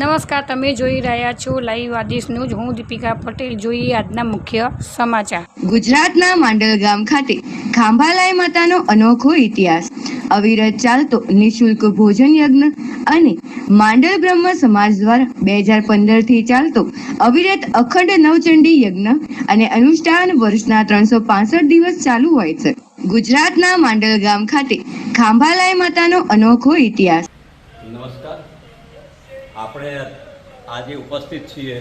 નમસ્કાર તમે જોઈ રહ્યા છો લાઈવ આદેશ ન્યૂઝ હું દીપિકા પટેલ. જોઈએ આજના મુખ્ય સમાચાર. ગુજરાતના માંડલ ગામ ખાતે ખાંભાલાય માતાનો અનોખો ઇતિહાસ. અવિરત ચાલતો નિશુલ્ક ભોજન યજ્ઞ અને માંડલ બ્રહ્મ સમાજ દ્વારા બે હજાર પંદરથી ચાલતો અવિરત અખંડ નવચંડી યજ્ઞ અને અનુષ્ઠાન વર્ષના ત્રણસો પાસઠ દિવસ ચાલુ હોય છે. ગુજરાતના માંડલ ગામ ખાતે ખાંભાલાય માતાનો અનોખો ઇતિહાસ. નમસ્કાર. આપણે આજે ઉપસ્થિત છીએ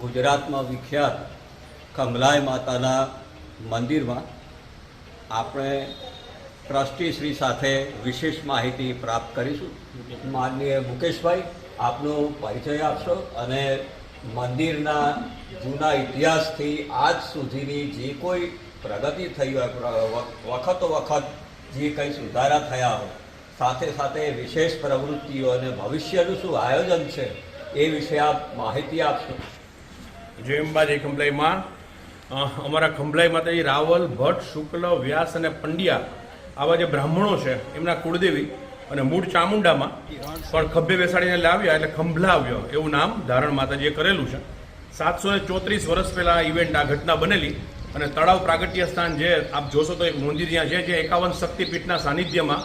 ગુજરાતમાં વિખ્યાત કમલાય માતાના મંદિરમાં. આપણે ટ્રસ્ટી શ્રી સાથે વિશેષ માહિતી પ્રાપ્ત કરીશું. માનનીય મુકેશભાઈ, આપનો પરિચય આપશો અને મંદિરના જૂના ઇતિહાસથી આજ સુધીની જે કોઈ પ્રગતિ થઈ હોય વખતો વખત જે કંઈ સુધારા થયા હોય સાથે સાથે વિશેષ પ્રવૃત્તિઓ અને ભવિષ્યનું શું આયોજન છે એ વિશે આપ માહિતી આપશો. જય અંબાજી ખંભલાઈમાં. અમારા ખંભલાઈ માતાજી રાવલ, ભટ્ટ, શુક્લ, વ્યાસ અને પંડ્યા, આવા જે બ્રાહ્મણો છે, એમના કુળદેવી અને મૂળ ચામુંડામાં પણ ખભે બેસાડીને લાવ્યા એટલે ખંભલાવ્યો એવું નામ ધારણ માતાજીએ કરેલું છે. સાતસો ને ચોત્રીસ વર્ષ પહેલાં આ ઇવેન્ટ આ ઘટના બનેલી અને તળાવ પ્રાગટ્ય સ્થાન જે આપ જોશો તો એક મંદિર ત્યાં છે, જે એકાવન શક્તિપીઠના સાનિધ્યમાં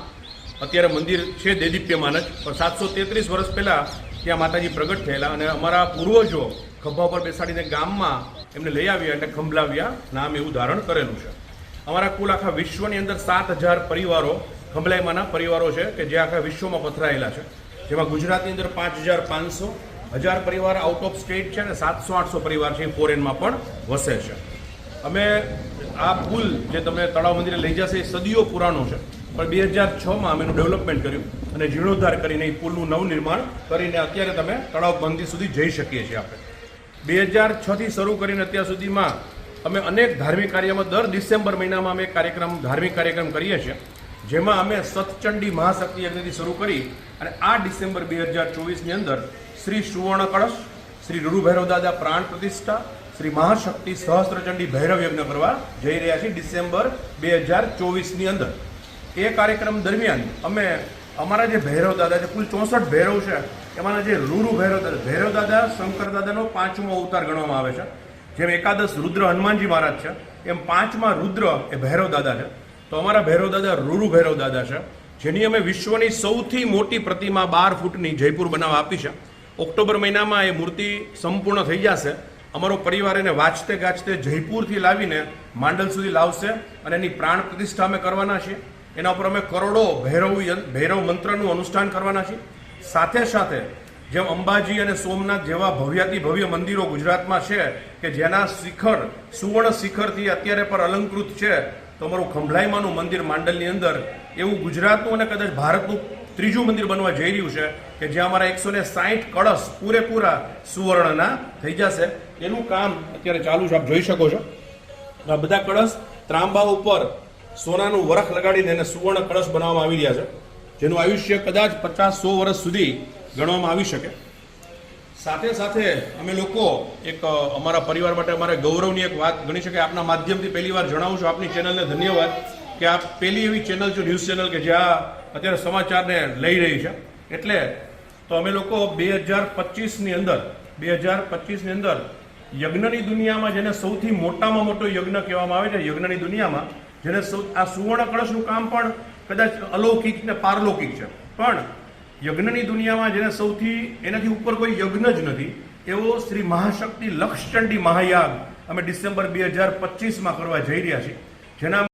અત્યારે મંદિર છે દેદીપ્યમાન જ, પણ સાતસો તેત્રીસ વર્ષ પહેલાં ત્યાં માતાજી પ્રગટ થયેલા અને અમારા પૂર્વજો ખભા પર બેસાડીને ગામમાં એમને લઈ આવ્યા એટલે ખંભલાવ્યા નામ એવું ધારણ કરેલું છે. અમારા કુલ આખા વિશ્વની અંદર સાત હજાર પરિવારો ખંભલાઈમાંના પરિવારો છે કે જે આખા વિશ્વમાં પથરાયેલા છે. જેમાં ગુજરાતની અંદર પાંચ હજાર પાંચસો હજાર પરિવાર આઉટ ઓફ સ્ટેટ છે અને સાતસો આઠસો પરિવાર છે એ ફોરેનમાં પણ વસે છે. અમે આ પુલ જે તમે તળાવ મંદિરે લઈ જશે એ સદીઓ પુરાણો છે. પણ બે હજાર છમાં અમે એનું ડેવલપમેન્ટ કર્યું અને જીર્ણોદ્ધાર કરીને એ પુલનું નવનિર્માણ કરીને અત્યારે તમે તળાવ બંધી સુધી જઈ શકીએ છીએ આપણે. બે હજાર છથી શરૂ કરીને અત્યાર સુધીમાં અમે અનેક ધાર્મિક કાર્યમાં દર ડિસેમ્બર મહિનામાં અમે કાર્યક્રમ, ધાર્મિક કાર્યક્રમ કરીએ છીએ, જેમાં અમે સતચંડી મહાશક્તિ યજ્ઞથી શરૂ કરી અને આ ડિસેમ્બર બે હજાર ચોવીસની અંદર શ્રી સુવર્ણ કળશ, શ્રી રૂરુ ભૈરવ દાદા પ્રાણ પ્રતિષ્ઠા, શ્રી મહાશક્તિ સહસ્ત્રચંડી ભૈરવ યજ્ઞ કરવા જઈ રહ્યા છીએ ડિસેમ્બર બે હજાર ચોવીસની અંદર. એ કાર્યક્રમ દરમિયાન અમે અમારા જે ભૈરવ દાદા છે, કુલ ચોસઠ ભૈરવ છે, એમાંના જે રૂરુ ભૈરવ દાદા ભૈરવ દાદા શંકર દાદાનો પાંચમો અવતાર ગણવામાં આવે છે. જેમ એકાદશ રુદ્ર હનુમાનજી મહારાજ છે, એમ પાંચમા રુદ્ર એ ભૈરવ દાદા છે. તો અમારા ભૈરવ દાદા રૂરુ ભૈરવ દાદા છે, જેની અમે વિશ્વની સૌથી મોટી પ્રતિમા બાર ફૂટની જયપુર બનાવવા આપી છે. ઓક્ટોબર મહિનામાં એ મૂર્તિ સંપૂર્ણ થઈ જશે. અમારો પરિવાર એને વાંચતે ગાજતે જયપુરથી લાવીને માંડલ સુધી લાવશે અને એની પ્રાણ પ્રતિષ્ઠા અમે કરવાના છીએ. એના ઉપર અમે કરોડો ભૈરવ ભૈરવ મંત્રનું અનુષ્ઠાન કરવાના છીએ. સાથે સાથે જેમ અંબાજી અને સોમનાથ જેવા ભવ્યાતિ ભવ્ય મંદિરો ગુજરાતમાં છે કે જેના શિખર, સુવર્ણ શિખરથી અત્યારે પર અલંકૃત છે, તો અમારું ખંભલાઈમાનું મંદિર માંડલની અંદર એવું ગુજરાતનું અને કદાચ ભારતનું ત્રીજું મંદિર બનવા જઈ રહ્યું છે કે જ્યાં અમારા એકસો ને સાહીઠ કળશ પૂરેપૂરા સુવર્ણના થઈ જશે. એનું કામ અત્યારે ચાલુ છે, આપ જોઈ શકો છો. આ બધા કળશ ત્રાંબા ઉપર સોનાનું વરખ લગાડીને એને સુવર્ણ કળશ બનાવવામાં આવી રહ્યા છે. જેનું આયુષ્ય કદાચ પચાસ સો વર્ષ સુધી ગણવામાં આવી શકે. સાથે સાથે અમે લોકો એક અમારા પરિવાર માટે અમારે ગૌરવની એક વાત ગણી શકાય. આપના માધ્યમથી પહેલી વાર જણાવું છું આપની ચેનલને ધન્યવાદ કે આ પહેલી એવી ચેનલ છે, ન્યૂઝ ચેનલ કે જ્યાં અત્યારે સમાચારને લઈ રહી છે. એટલે તો અમે લોકો બે હજાર પચીસની અંદર, બે હજાર પચીસની અંદર યજ્ઞની દુનિયામાં જેને સૌથી મોટામાં મોટો યજ્ઞ કહેવામાં આવે છે, યજ્ઞની દુનિયામાં જેને આ સુવર્ણ કળશનું કામ પણ કદાચ અલૌકિક ને પારલૌકિક છે. પણ યજ્ઞની દુનિયામાં જેને સૌથી એનાથી ઉપર કોઈ યજ્ઞ જ નથી, એવો શ્રી મહાશક્તિ લક્ષચંડી મહાયાગ અમે ડિસેમ્બર બે હજાર પચીસમાં કરવા જઈ રહ્યા છીએ. જેના